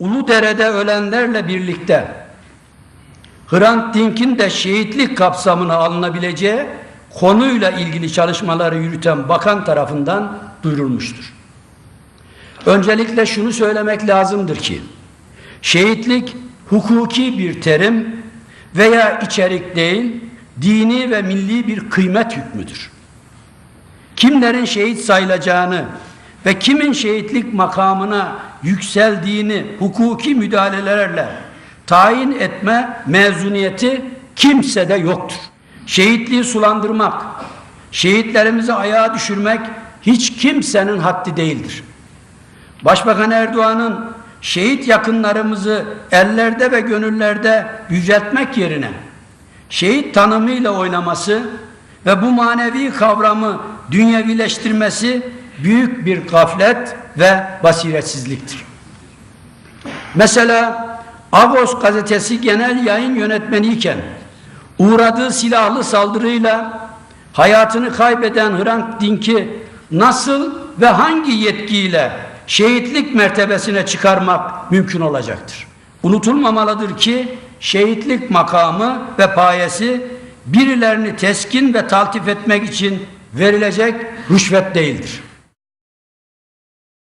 Uludere'de ölenlerle birlikte Hrant Dink'in de şehitlik kapsamına alınabileceği konuyla ilgili çalışmaları yürüten bakan tarafından duyurulmuştur. Öncelikle şunu söylemek lazımdır ki şehitlik hukuki bir terim veya içerik değil, dini ve milli bir kıymet hükmüdür. Kimlerin şehit sayılacağını ve kimin şehitlik makamına yükseldiğini hukuki müdahalelerle tayin etme mezuniyeti kimsede yoktur. Şehitliği sulandırmak, şehitlerimizi ayağa düşürmek hiç kimsenin haddi değildir. Başbakan Erdoğan'ın şehit yakınlarımızı ellerde ve gönüllerde yüceltmek yerine şehit tanımıyla oynaması ve bu manevi kavramı dünyevileştirmesi büyük bir gaflet ve basiretsizliktir. Mesela Agos gazetesi genel yayın yönetmeniyken uğradığı silahlı saldırıyla hayatını kaybeden Hrant Dink'i nasıl ve hangi yetkiyle şehitlik mertebesine çıkarmak mümkün olacaktır. Unutulmamalıdır ki şehitlik makamı ve payesi birilerini teskin ve taltif etmek için verilecek rüşvet değildir.